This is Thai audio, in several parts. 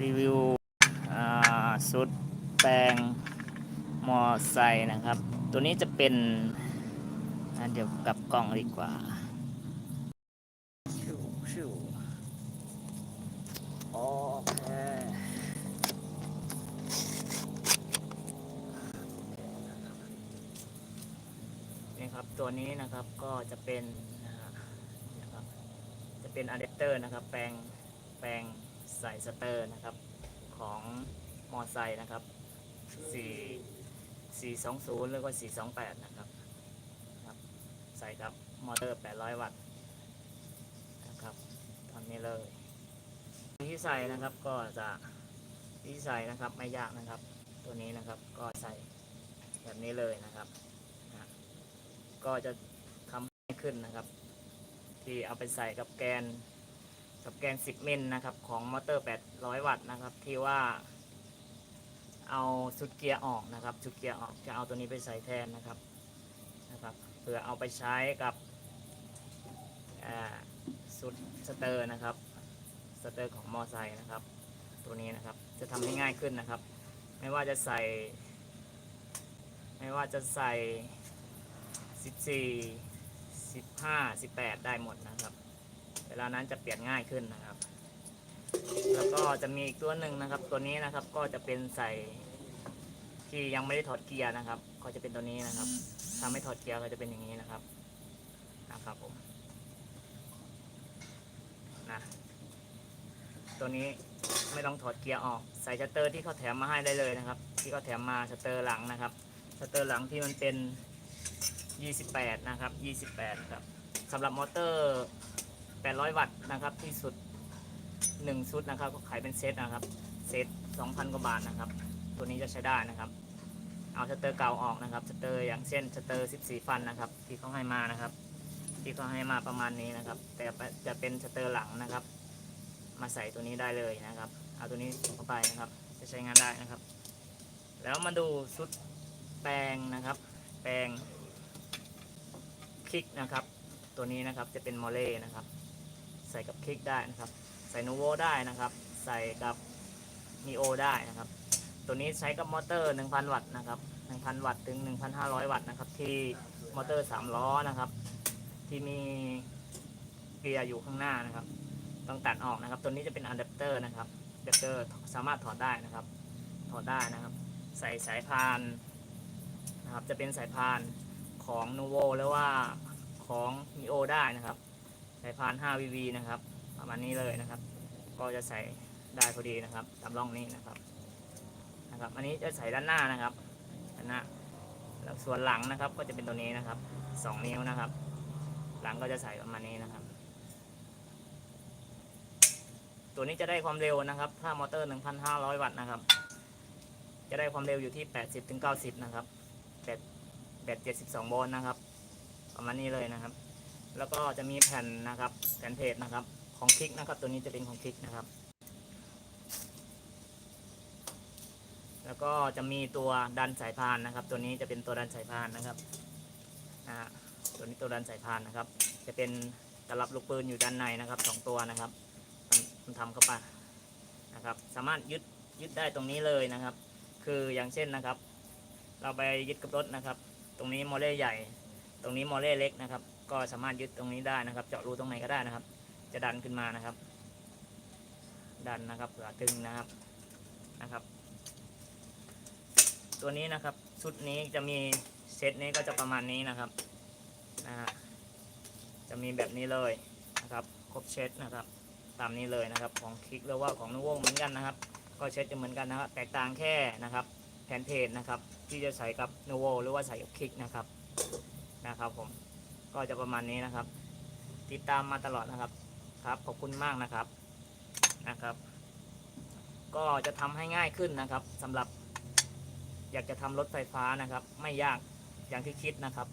รีวิวอ่าสุดแปลงมอไซค์นะครับ ตัวนี้จะเป็นเดี๋ยวกลับกล้องดีกว่าชิวชิวโอเคนี่ครับตัวนี้นะครับก็จะเป็นนะฮะนะครับจะเป็นอะแดปเตอร์นะครับ แปลงแปลง ใส่สเตอร์นะครับของมอไซค์นะครับ4 420หรือว่า428 นะครับครับ ใส่กับมอเตอร์ 800 วัตต์นะครับทำนี้เลยที่ใส่นะครับก็จะที่ใส่นะครับไม่ยากนะครับ ตัวนี้นะครับก็ใส่แบบนี้เลยนะครับนะก็จะทำให้ขึ้นนะครับ ที่เอาไปใส่กับแกน กับแกน 10มิลนะครับ ของมอเตอร์ 800 วัตต์นะครับ ที่ว่า เอาชุดเกียร์ออกนะครับชุดเกียร์ออกจะเอาตัวนี้ไปใส่แทนนะครับนะครับเพื่อเอาไปใช้กับอ่าสุดสเตอร์นะครับสเตอร์ของมอไซค์นะครับ ตัวนี้นะครับจะทำให้ง่ายขึ้นนะครับ ไม่ว่าจะใส่ ไม่ว่าจะใส่ 14 15 18 ได้หมดนะครับ เวลานั้นจะเปลี่ยนง่ายขึ้นนะครับ แล้วก็จะมีอีกตัวหนึ่งนะครับ ตัวนี้นะครับก็จะเป็นใส่ที่ยังไม่ได้ถอดเกียร์นะครับ ก็จะเป็นตัวนี้นะครับถ้าไม่ถอดเกียร์ก็จะเป็นอย่างนี้นะครับนะครับผมนะตัวนี้ไม่ต้องถอดเกียร์ออก ใส่ชัตเตอร์ที่เขาแถมมาให้ได้เลยนะครับ ที่เขาแถมมาชัตเตอร์หลังนะครับชัตเตอร์หลังที่มันเป็น 28 นะครับ 28 ครับสำหรับมอเตอร์ 800 วัตต์นะครับที่สุด1ชุดนะครับก็ขายเป็นเซตนะครับเซต2,000กว่าบาทนะครับ ตัวนี้จะใช้ได้นะครับ เอาชัตเตอร์เก่าออกนะครับชัตเตอร์อย่างเช่นชัตเตอร์ 14 ฟันนะครับ ที่เขาให้มานะครับ ที่เขาให้มาประมาณนี้นะครับ แต่จะเป็นชัตเตอร์หลังนะครับ มาใส่ตัวนี้ได้เลยนะครับ เอาตัวนี้เข้าไปนะครับ จะใช้งานได้นะครับ แล้วมาดูชุดแปลงนะครับ แปลงคลิกนะครับ ตัวนี้นะครับจะเป็นมอลเล่นะครับ ใส่กับคลิกได้นะครับ ใส่นูโวได้นะครับ ใส่กับมีโอได้นะครับ ตัวนี้ใช้กับมอเตอร์ 1,000 วัตต์นะครับ 1,000 วัตต์ถึง 1,500 วัตต์นะครับ ที่มอเตอร์ 3 ล้อนะครับ ที่มีเกียร์อยู่ข้างหน้านะครับ ต้องตัดออกนะครับ ตัวนี้จะเป็นอะแดปเตอร์นะครับอะแดปเตอร์สามารถถอดได้นะครับ ถอดได้นะครับ ใส่สายพานนะครับ จะเป็นสายพานของนูโวหรือว่าของมีโอได้นะครับ สายพาน 5VV นะครับ ประมาณนี้เลยนะครับ ก็จะใส่ได้พอดีนะครับ ตามร่องนี้นะครับ นะครับ อันนี้จะใส่ด้านหน้านะครับด้านหน้าแล้วส่วนหลังนะครับ ก็จะเป็นตัวนี้นะครับ 2 นิ้วนะครับ หลังก็จะใส่ประมาณนี้นะครับ ตัวนี้จะได้ความเร็วนะครับ ถ้ามอเตอร์ 1,500 วัตต์นะครับ จะได้ความเร็วอยู่ที่ 80-90 นะครับแบตแบต72 โวลต์นะครับ ประมาณนี้เลยนะครับ แล้วก็จะมีแผ่นนะครับแผ่นเพจนะครับของคลิกนะครับ ตัวนี้จะเป็นของคลิกนะครับ แล้วก็จะมีตัวดันสายพานนะครับ ตัวนี้จะเป็นตัวดันสายพานนะครับนะตัวนี้ตัวดันสายพานนะครับ จะเป็นตลับลูกปืนอยู่ด้านในนะครับสองตัวนะครับมันทำเข้าไปนะครับ สามารถยึดยึดได้ตรงนี้เลยนะครับ คืออย่างเช่นนะครับ เราไปยึดกับรถนะครับ ตรงนี้โมเลใหญ่ ตรงนี้โมเลเล็กนะครับ ก็สามารถยึดตรงนี้ได้นะครับ เจาะรูตรงไหนก็ได้นะครับ จะดันขึ้นมานะครับ ดันนะครับเผื่อตึงนะครับนะครับ ตัวนี้นะครับชุดนี้จะมีเซตนี้ก็จะประมาณนี้นะครับนะฮะจะมีแบบนี้เลยนะครับครบเซตนะครับ ตามนี้เลยนะครับของคลิกหรือว่าของนุวงเหมือนกันนะครับ ก็เซตจะเหมือนกันนะครับ แตกต่างแค่นะครับแผ่นเพจนะครับ ที่จะใส่กับนูโวหรือว่าใส่กับคลิกนะครับนะครับผม ก็จะประมาณนี้นะครับ ติดตามมาตลอดนะครับ ครับ ขอบคุณมากนะครับนะครับ ก็จะทำให้ง่ายขึ้นนะครับสำหรับ อยากจะทำรถไฟฟ้านะครับ ไม่ยากอย่างที่คิดนะครับ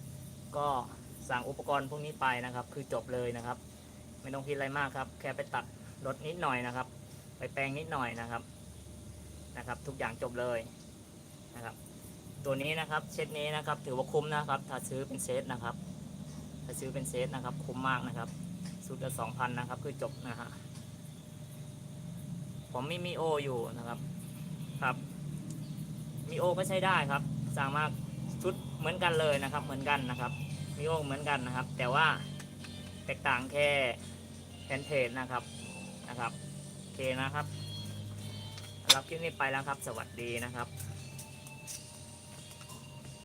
ก็สั่งอุปกรณ์พวกนี้ไปนะครับ คือจบเลยนะครับ ไม่ต้องคิดอะไรมากครับ แค่ไปตัดรถนิดหน่อยนะครับ ไปแปลงนิดหน่อยนะครับนะครับ ทุกอย่างจบเลยนะครับ ตัวนี้นะครับเซตนี้นะครับ ถือว่าคุ้มนะครับ ถ้าซื้อเป็นเซตนะครับ ถ้าซื้อเป็นเซตนะครับคุ้มมากนะครับสุดละสองพันนะครับคือจบนะฮะผมมีมีโออยู่นะครับครับมีโอก็ใช้ได้ครับสามาชุดเหมือนกันเลยนะครับ เหมือนกันนะครับมีโอเหมือนกันนะครับ แต่ว่าแตกต่างแค่แผ่นเพจนะครับนะครับโอเคนะครับรับคลิปนี้ไปแล้วครับ สวัสดีนะครับ